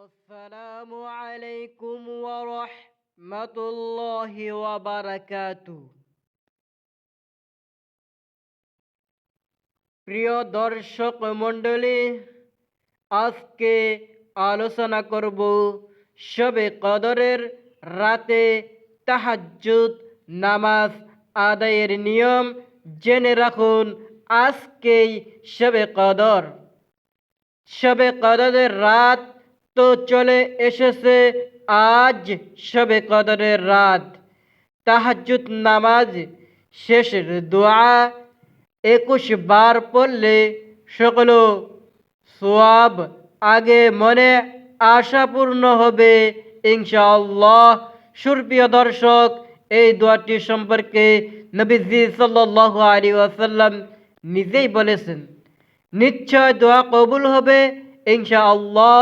আসসালামু আলাইকুম ওয়া রাহমাতুল্লাহি ওয়া প্রিয় দর্শক মণ্ডলী, আজকে আলোচনা করব শবে কদরের রাতে তাহাজ্জুদ নামাজ আদায়ের নিয়ম। জেনে রাখুন আজকেই শবে কদর। শবে কদরের রাত তো চলে এসেছে আজ শবে কদরের রাত। তাহাজ্জুদ নামাজ শেষের দোয়া একুশ বার পড়লে সকল সোয়াব আগে মনে আশাপূর্ণ হবে। ইনশাআল্লাহ সুরপ্রিয় দর্শক, এই দোয়াটি সম্পর্কে নবীজি সাল্লাল্লাহু আলাইহি ওয়াসাল্লাম নিজেই বলেছেন। নিশ্চয় দোয়া কবুল হবে। ইনশাআল্লাহ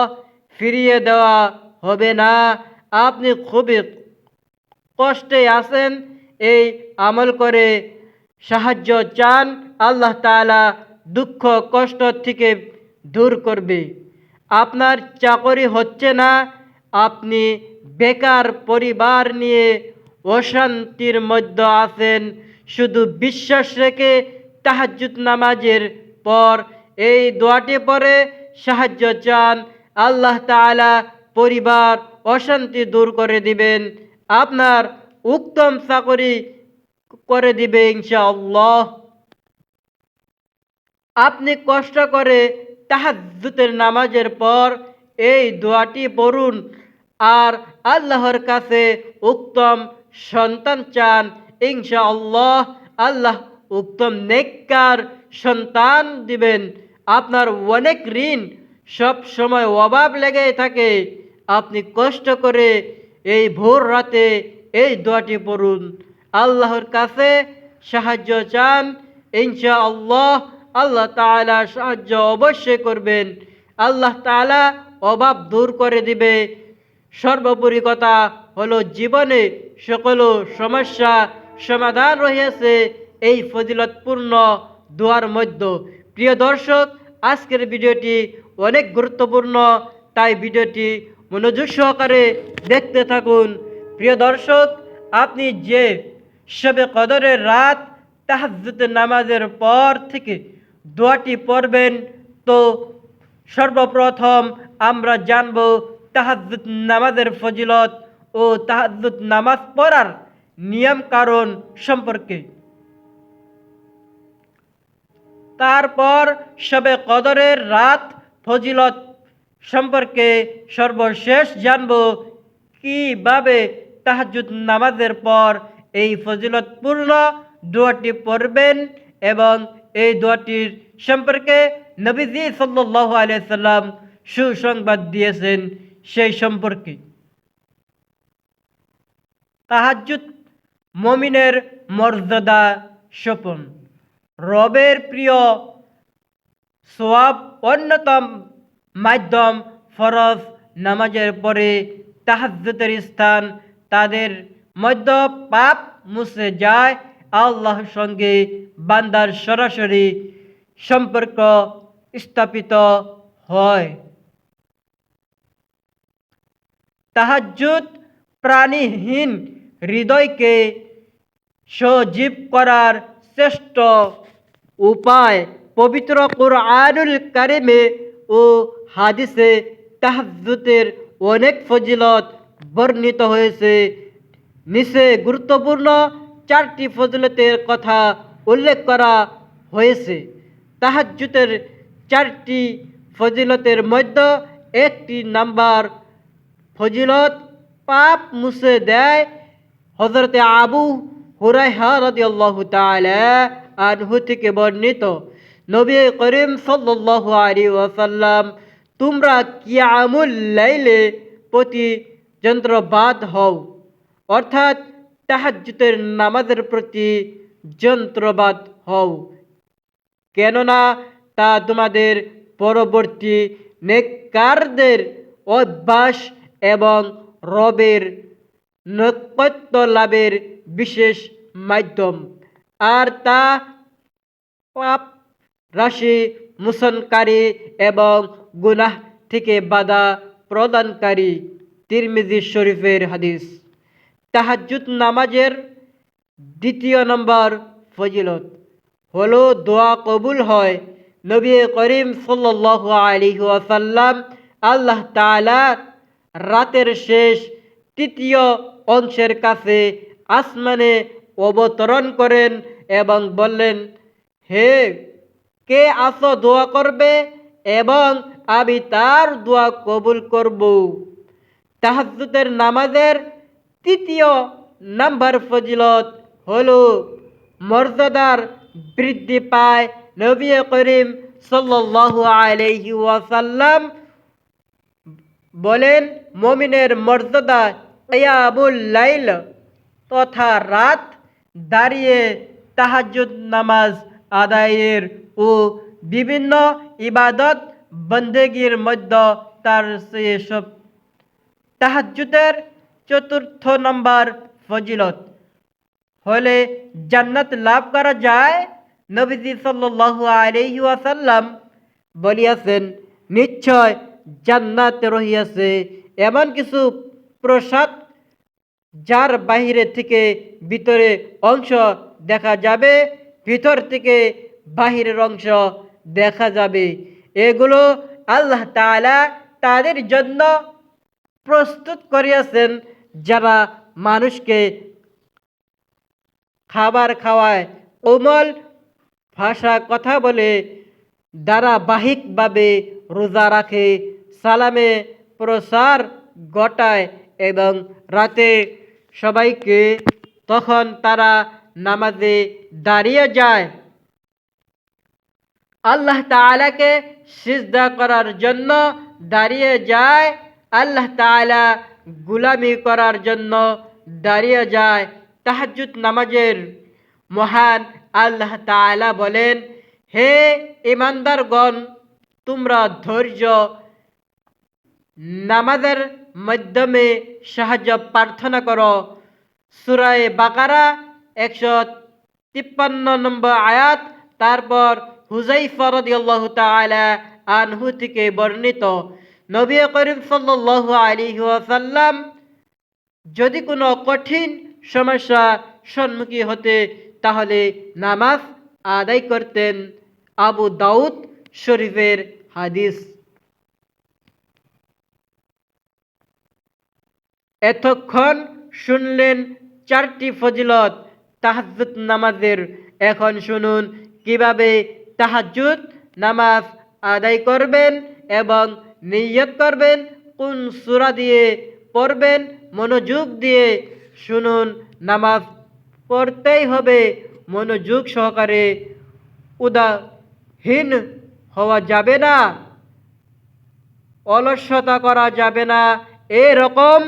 ফিরিয়ে দেওয়া হবে না। আপনি খুবই কষ্টে আছেন, এই আমল করে সাহায্য চান, আল্লাহ তাআলা দুঃখ, কষ্ট থেকে দূর করবে। আপনার চাকরি হচ্ছে না, আপনি বেকার পরিবার নিয়ে অশান্তির মধ্যে আছেন। শুধু বিশ্বাস রেখে তাহাজ্জুদ নামাজের পর এই দোয়াটি পরে সাহায্য চান আল্লাহ তাআলা পরিবার অশান্তি দূর করে দিবেন, আপনার উত্তম চাকরি করে দিবে ইনশাআল্লাহ। আপনি কষ্ট করে তাহাজ্জুদের নামাজের পর এই দোয়াটি পড়ুন, আর আল্লাহর কাছে উত্তম সন্তান চান ইনশাআল্লাহ। আল্লাহ উত্তম নেককার সন্তান দিবেন, আপনার অনেক ঋণ সব সময় অভাব লেগে থাকে। আপনি কষ্ট করে এই ভোর রাতে এই দোয়াটি পড়ুন। আল্লাহর কাছে সাহায্য চান। ইনশা আল্লাহ আল্লাহ তাআলা সাহায্য অবশ্যই করবেন। আল্লাহ তাআলা অভাব দূর করে দিবে। সর্বোপরি কথা হলো, জীবনে সকল সমস্যা সমাধান রয়েছে এই ফজিলতপূর্ণ দোয়ার মধ্যে। প্রিয় দর্শক আজকের ভিডিওটি অনেক গুরুত্বপূর্ণ, তাই ভিডিওটি মনোযোগ সহকারে দেখতে থাকুন। প্রিয় দর্শক, আপনি যে শবে কদরের রাত তাহাজ্জুদ নামাজের পর থেকে দোয়াটি পড়বেন, তো সর্বপ্রথম আমরা জানব তাহাজ্জুদ নামাজের ফজিলত ও তাহাজ্জুদ নামাজ পড়ার নিয়ম কারণ সম্পর্কে। তারপর সবে কদরের রাত ফজিলত সম্পর্কে সর্বশেষ জানব কীভাবে তাহাজুদ নামাজের পর এই ফজিলতপূর্ণ দোয়াটি পড়বেন এবং এই দোয়াটির সম্পর্কে নবীজি সাল্লাহ আলিয়াল্লাম সুসংবাদ দিয়েছেন সেই সম্পর্কে। তাহাজুদ মমিনের মর্যাদা স্বপন। রবের প্রিয় সোয়াব অন্যতম মাধ্যম ফরজ নামাজের পরে তাহাজ্জুদের স্থান তাদের মধ্য পাপ মুছে যায়। আল্লাহর সঙ্গে বান্দার সরাসরি সম্পর্ক স্থাপিত হয়। তাহাজ্জুদ প্রাণীহীন হৃদয়কে সজীব করার শ্রেষ্ঠ উপায় পবিত্র কোরআনুল কারিমে ও হাদিসে তাহাজ্জুদের অনেক ফজিলত বর্ণিত হয়েছে। নিচে গুরুত্বপূর্ণ চারটি ফজিলতের কথা উল্লেখ করা হয়েছে। তাহাজ্জুদের চারটি ফজিলতের মধ্যে একটি নাম্বার ফজিলত পাপ মুছে দেয় হজরতে আবু হুরাইহা রাদিয়াল্লাহু তাআলা আনহু থেকে বর্ণিত? নবী করিম সাল্লাল্লাহু আলাইহি ওয়াসাল্লাম, তোমরা কিয়ামুল লাইলে প্রতি যন্ত্রবাদ হও। অর্থাৎ তাহাজ্জুদের নামাজের প্রতি যন্ত্রবাদ হও। কেননা তা তোমাদের পরবর্তী নেককারদের অভ্যাস এবং রবের নৈকট্য লাভের বিশেষ মাধ্যম। আর তা পাপ, রাশি মোচনকারী এবং গুনাহ থেকে বাধা প্রদানকারী তিরমিজি শরীফের হাদিস। তাহাজ্জুদ নামাজের দ্বিতীয় নম্বর ফজিলত হলো, দোয়া কবুল হয় নবী করিম সাল্লাল্লাহু আলাইহি ওয়াসাল্লাম আল্লাহ তাআলার রাতের শেষ তৃতীয় অংশের কাছে আসমানে অবতরণ করেন এবং বললেন, হে, কে আসো দোয়া করবে এবং আমি তার দোয়া কবুল করব? তাহাজ্জুদের নামাজের তৃতীয় নাম্বার ফজিলত হলো, মর্যাদার বৃদ্ধি পায় নবী করিম সাল্লাল্লাহু আলাইহি ওয়াসাল্লাম বলেন, মমিনের মর্যাদা লাইল তথা রাত দাঁড়িয়ে তাহাজ্জুদ নামাজ আদায়ের ও বিভিন্ন ইবাদত বন্দেগীর মধ্যে তার সেসব তাহাজ্জুদের চতুর্থ নম্বর ফজিলত। হলে জান্নাত লাভ করা যায়? নবীজি সাল্লাল্লাহু আলাইহি ওয়াসাল্লাম বলিয়াছেন, নিশ্চয় জান্নাত রহিয়াছে, এমন কিছু প্রসাদ যার বাহিরে থেকে ভিতরে অংশ দেখা যাবে, ভিতর থেকে বাহিরের অংশ দেখা যাবে। এগুলো আল্লাহ তাআলা তাদের জন্য প্রস্তুত করিয়াছেন যারা মানুষকে খাবার খাওয়ায়। কোমল ভাষা কথা বলে ধারাবাহিকভাবে রোজা রাখে, সালামে প্রসার ঘটায় এবং রাতে সবাইকে তখন তারা নামাজে দাঁড়িয়ে যায়। আল্লাহ তাআলাকে সিজদা করার জন্য দাঁড়িয়ে যায়। আল্লাহ তাআলা গুলামি করার জন্য দাঁড়িয়ে যায় তাহাজ্জুদ নামাজের। মহান আল্লাহ তাআলা বলেন, হে ইমানদারগণ তোমরা ধৈর্য নামাজের মাধ্যমে সাহায্য প্রার্থনা করো। সুরায় বাকারা একশো তিপ্পান্ন নম্বর আয়াত, তারপর হুজাই রাদিয়াল্লাহু তাআলা আনহু থেকে বর্ণিত। নবী করিম সাল্লাল্লাহু আলাইহি ওয়াসাল্লাম যদি কোনো কঠিন সমস্যা সম্মুখী হতে, তাহলে নামাজ আদায় করতেন। আবু দাউদ শরীফের হাদিস। এতক্ষণ শুনলেন চারটি ফজিলত তাহাজ্জুদ নামাজের। এখন শুনুন কীভাবে তাহাজ্জুদ নামাজ আদায় করবেন এবং নিয়ত করবেন, কোন সুরা দিয়ে পড়বেন, মনোযোগ দিয়ে শুনুন নামাজ পড়তেই হবে। মনোযোগ সহকারে উদাহীন হওয়া যাবে না অলস্যতা করা যাবে না। এরকম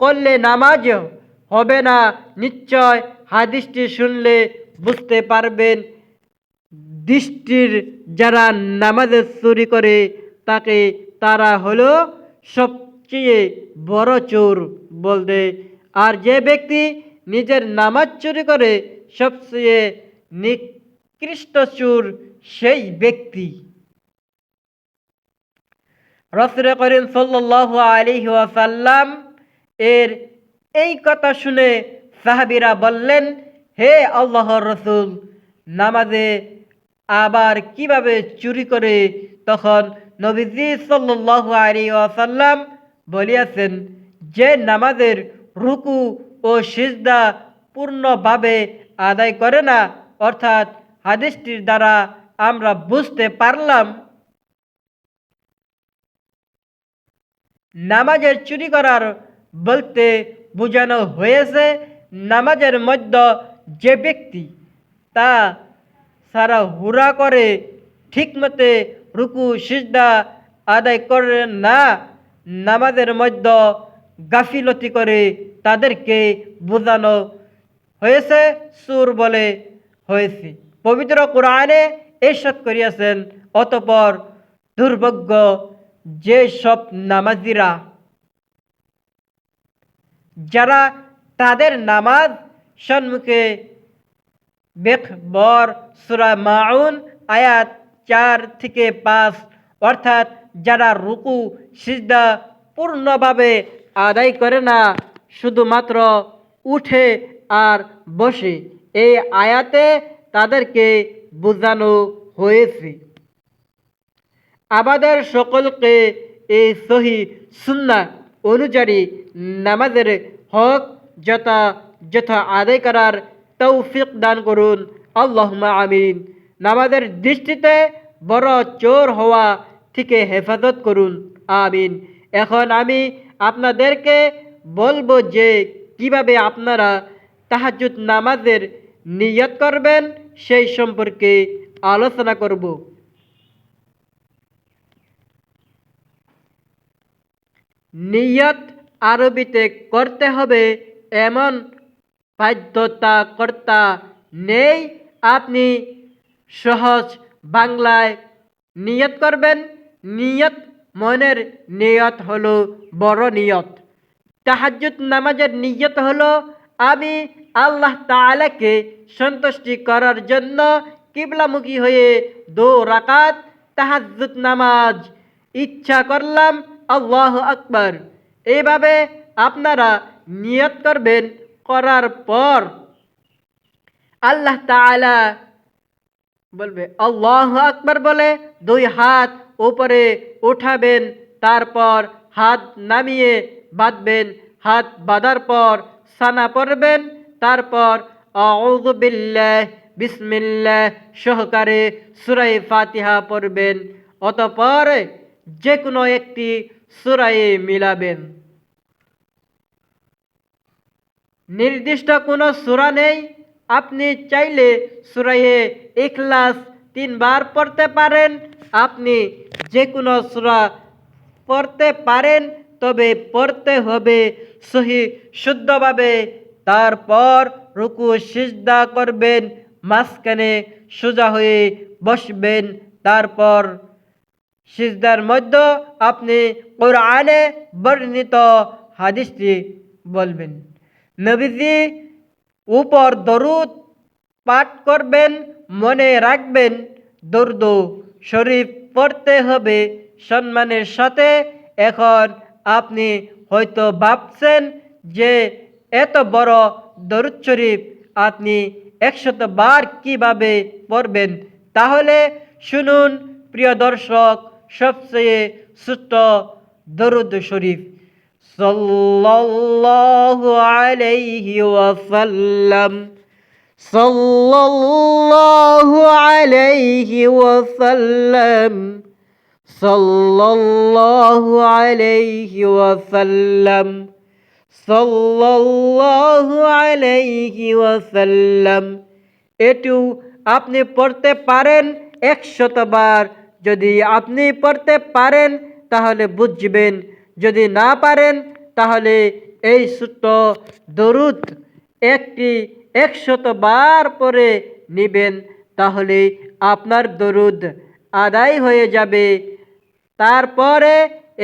করলে নামাজ হবে না। নিশ্চয় হাদিসটি শুনলে বুঝতে পারবেন, দৃষ্টির যারা নামাজে চুরি করে, তাকে তারা হলো সবচেয়ে বড় চোর বলতে। আর যে ব্যক্তি নিজের নামাজ চুরি করে, সবচেয়ে নিকৃষ্ট চোর সেই ব্যক্তি। রসুল করিম সাল্লাল্লাহু আলাইহি ওয়াসাল্লাম এর এই কথা শুনে সাহাবিরা বললেন, হে আল্লাহর রসুল, নামাজে আবার কীভাবে চুরি করে? তখন নবীজি সাল্লাল্লাহু আলাইহি ওয়াসাল্লাম বলিয়াছেন, যে নামাজের রুকু ও সিজদা পূর্ণভাবে আদায় করে না, অর্থাৎ হাদিসটির দ্বারা আমরা বুঝতে পারলাম, নামাজের চুরি করার বলতে বোঝানো হয়েছে নামাজের মধ্যে যে ব্যক্তি তা সারা হুরা করে, ঠিকমতে রুকু, সিজদা আদায় করে না, নামাজের মধ্যে গাফিলতি করে তাদেরকে বোঝানো হয়েছে, সুর বলে হয়েছে। পবিত্র কোরআনে এরশাদ করিয়াছেন, অতপর দুর্ভাগ্য যে সব নামাজিরা যারা তাদের নামাজ সম্মুখে বেখবর সুরা মাউন, আয়াত চার থেকে পাঁচ, অর্থাৎ যারা রুকু, সিজদা পূর্ণভাবে আদায় করে না, শুধুমাত্র উঠে আর বসে, এই আয়াতে তাদেরকে বোঝানো হয়েছে। আমাদের সকলকে এই সহি সুন্না অনুযায়ী নামাজের হক যথা যথা আদায় করার তৌফিক দান করুন। আল্লাহ আমিন। নামাজের দৃষ্টিতে বড় চোর হওয়া থেকে হেফাজত করুন। আমিন। এখন আমি আপনাদেরকে বলব যে কীভাবে আপনারা তাহাজুদ নামাজের নিয়ত করবেন সেই সম্পর্কে আলোচনা করব। নিয়ত আরবিতে করতে হবে এমন বাধ্যতাকর্তা নেই। আপনি সহজ বাংলায় নিয়ত করবেন। নিয়ত মনের নিয়ত হলো বড় নিয়ত। তাহাজ্জুদ নামাজের নিয়ত হলো আমি আল্লাহ তাআলাকে সন্তুষ্টি করার জন্য কিবলামুখী হয়ে দো রাকাত তাহাজ্জুদ নামাজ ইচ্ছা করলাম আল্লাহ আকবর। এইভাবে আপনারা নিয়ত করবেন, করার পর আল্লাহ তাআলা বলবে, আল্লাহ আকবর বলে দুই হাত উপরে উঠাবেন, তারপর হাত নামিয়ে বাঁধবেন, হাত বাঁধার পর সানা পড়বেন, তারপর বিল্লাহ, বিসমিল্লাহ সহকারে সুরাই ফাতিহা পড়বেন। অতপর যে কোনো একটি সুরায়ে মিলাবেন। নির্দিষ্ট কোনো সুরা নেই, আপনি চাইলে সুরায়ে ইখলাস তিনবার পড়তে পারেন, আপনি যে কোনো সুরা পড়তে পারেন, তবে পড়তে হবে সহি শুদ্ধভাবে। তারপর রুকু, সিজদা করবেন, মাঝখানে সোজা হয়ে বসবেন, তারপর সিজদার মধ্যে আপনি কোরআনে বর্ণিত হাদিসটি বলবেন। নবীজি উপর দরুদ পাঠ করবেন, মনে রাখবেন, দরুদ শরীফ পড়তে হবে, সম্মানের সাথে। এখন আপনি হয়তো ভাবছেন যে এত বড় দরুদ শরীফ আপনি একশত বার কীভাবে পড়বেন? তাহলে শুনুন, প্রিয় দর্শক সবচেয়ে সুস্থ দরুদ শরীফ সাল্লাল্লাহু আলাইহি ওয়াসাল্লাম। সাল্লাল্লাহু আলাইহি ওয়াসাল্লাম। সাল্লাল্লাহু আলাইহি ওয়াসাল্লাম। সাল্লাল্লাহু এটু আপনি পড়তে পারেন একশতবার যদি আপনি পড়তে পারেন, তাহলে বুঝবেন। যদি না পারেন, তাহলে এই সূত্র দরুদ একটি একশত বার পরে নিবেন, তাহলে আপনার দরুদ আদায় হয়ে যাবে। তারপরে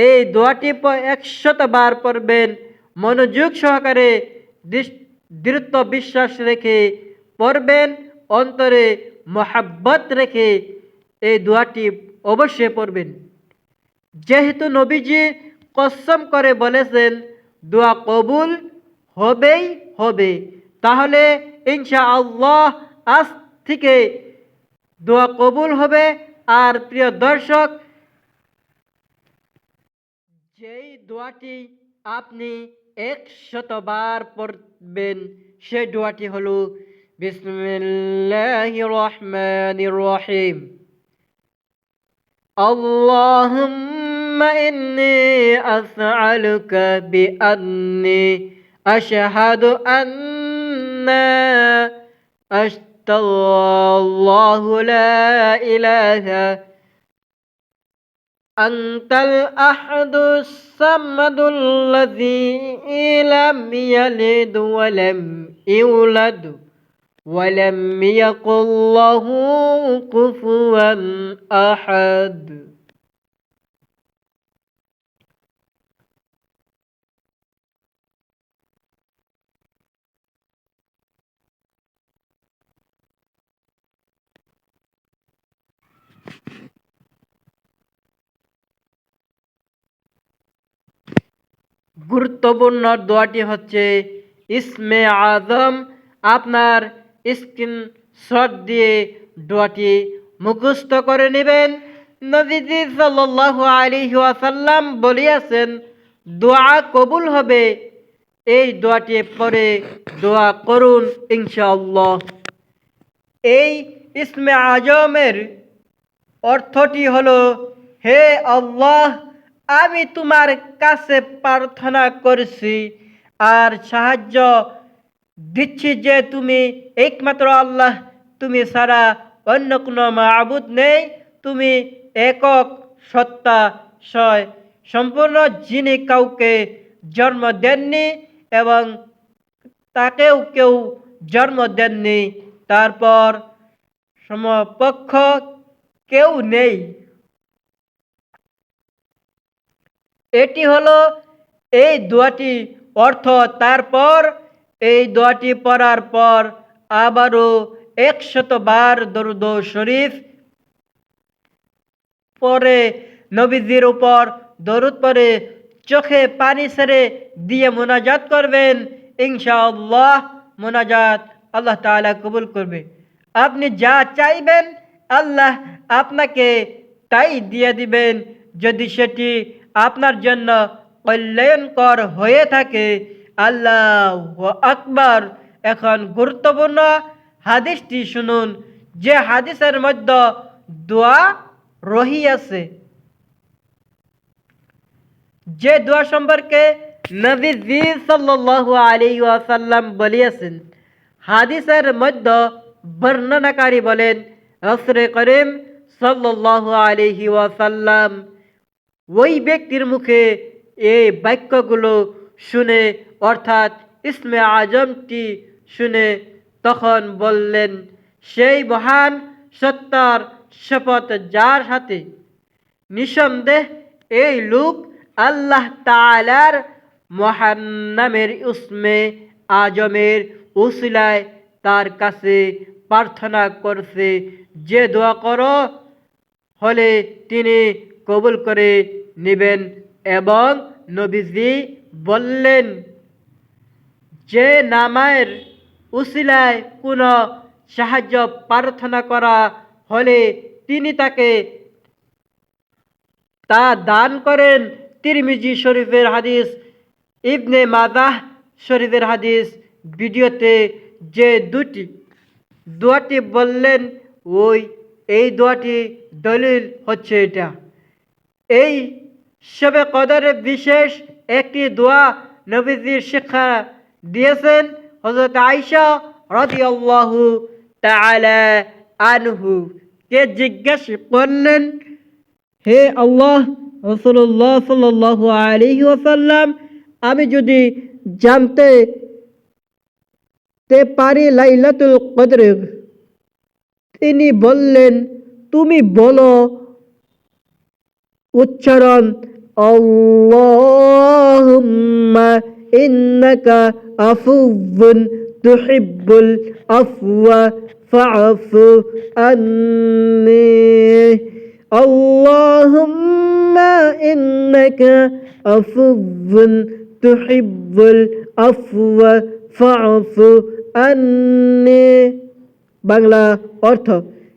এই দোয়াটি একশত বার পড়বেন। মনোযোগ সহকারে দৃঢ় বিশ্বাস রেখে পড়বেন, অন্তরে মহাব্বত রেখে এই দোয়াটি অবশ্যই পড়বেন। যেহেতু নবীজি কসম করে বলেছেন, দোয়া কবুল হবেই হবে। তাহলে ইনশা আল্লাহ আজ থেকে দোয়া কবুল হবে। আর প্রিয় দর্শক, যেই দোয়াটি আপনি একশতবার পড়বেন, সেই দোয়াটি হলো বিসমিল্লাহ রহমান রহিম। اللهم إني أسألك بأني أشهد أن أشهد الله لا إله أنت الأحد الصمد الذي لم يلد ولم يولد. ولم يكن له كفوا أحد গুরুত্বপূর্ণ দোয়াটি হচ্ছে ইসমে আজম আপনার স্ক্রিন শট দিয়ে দোয়াটি মুখস্থ করে নেবেন। নবীজি সাল্লাল্লাহু আলাইহি ওয়াসাল্লাম বলিয়াছেন, দোয়া কবুল হবে। এই দোয়াটি পরে দোয়া করুন ইনশাআল্লাহ। এই ইসমে আজমের অর্থটি হলো, হে আল্লাহ, আমি তোমার কাছে প্রার্থনা করছি, আর সাহায্য দিচ্ছি যে তুমি একমাত্র আল্লাহ, তুমি ছাড়া অন্য কোনো মাবুদ নেই, তুমি একক সত্তা সয়। সম্পূর্ণ যিনি কাউকে জন্ম দেননি এবং তাকেও কেউ জন্ম দেননি, তারপর সমপক্ষ কেউ নেই। এটি হলো এই দোয়াটি অর্থ। তারপর এই দোয়াটি পড়ার পর আবারও একশত বার দরুদ শরীফ পরে নবীজির উপর দরুদ পরে চোখে পানি সেরে দিয়ে মোনাজাত করবেন, ইনশাআল্লাহ মোনাজাত আল্লাহ তাআলা কবুল করবে। আপনি যা চাইবেন আল্লাহ আপনাকে তাই দিয়ে দিবেন। যদি সেটি আপনার জন্য কল্যাণকর হয়ে থাকে আল্লাহ আকবার। এখন গুরুত্বপূর্ণ হাদিসটি শুনুন, যে হাদিসের মধ্যে দোয়া রহিয়াছে যে দোয়া সম্পর্কে নবী ওয়াসাল্লাম বলিয়াছেন, হাদিসের মধ্যে বর্ণনাকারী বলেন রসরে করিম সাল্লাল্লাহু আলাইহি ওয়াসাল্লাম, ওই ব্যক্তির মুখে এই বাক্যগুলো শুনে, অর্থাৎ ইসমে আজমটি শুনে তখন বললেন, সেই মহান সত্তার শপথ যার সাথে নিঃসন্দেহ এই লোক আল্লাহ তালার মহান নামের উসমে আজমের উসিলায় তার কাছে প্রার্থনা করছে, যে দোয়া করো, হলে তিনি কবুল করে নেবেন এবং নবীজি বললেন, যে নামায়ের উসিলায় কোনো সাহায্য প্রার্থনা করা হলে তিনি তাকে তা দান করেন। তিরমিজি শরীফের হাদিস, ইবনে মাদাহ শরীফের হাদিস ভিডিওতে যে দুটি, দোয়াটি বললেন, ওই, এই দোয়াটি দলিল হচ্ছে এটা। এই সবে কদরের বিশেষ একটি দোয়া নবীজির শিক্ষা দিয়েছেন হজরত আইসা রদি আল্লাহু তাআলা আনহু। কে জিজ্ঞেস করলেন, হে আল্লাহ রসুল্লাহ সাল্লাহ আলহি ওসাল্লাম আমি যদি জানতে তে পারি লাইলাতুল কদর, তিনি বললেন, তুমি বলো, উচ্চারণ আল্লাহুম্মা ইন্নাকা আফুউন তুহিব্বুল আফওয়া ফাআফু আন্নি اللهم إنك عفو تحب العفو فاعف عني বাংলা অর্থ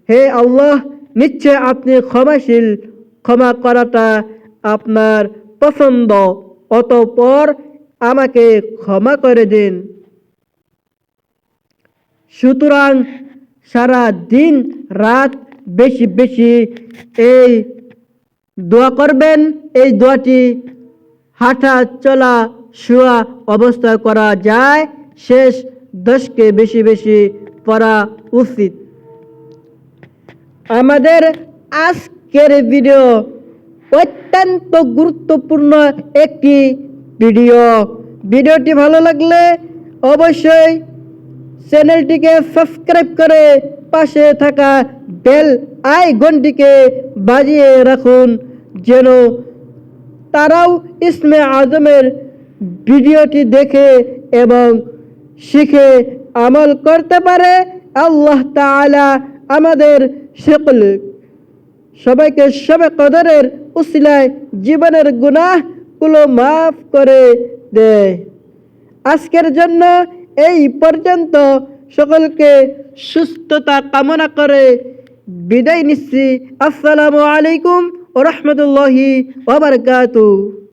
হে আল্লাহ নিশ্চয় আপনি ক্ষমাশীল ক্ষমা করাটা আপনার পছন্দ, অতঃপর আমাকে ক্ষমা করে দিন। সুতরাং সারা দিন রাত বেশি বেশি এই দোয়া করবেন, এই দোয়াটি হাঁটা চলা শোয়া অবস্থা করা যায়, শেষ দশকে বেশি বেশি পড়া উচিত। আমাদের আজকের ভিডিও অত্যন্ত গুরুত্বপূর্ণ একটি ভিডিও। ভিডিওটি ভালো লাগলে অবশ্যই চ্যানেলটিকে সাবস্ক্রাইব করে পাশে থাকা বেল আইকনটিকে বাজিয়ে রাখুন, যেন তারাও ইসমে আজমের ভিডিওটি দেখে এবং শিখে আমল করতে পারে। আল্লাহ তাআলা আমাদের সকল সবাইকে সবে কদরের উসিলায় জীবনের গুনাহগুলো মাফ করে দেয় আজকের জন্য এই পর্যন্ত সকলকে সুস্থতা কামনা করে বিদায় নিচ্ছি। আসসালামু আলাইকুম ও রহমতুল্লাহি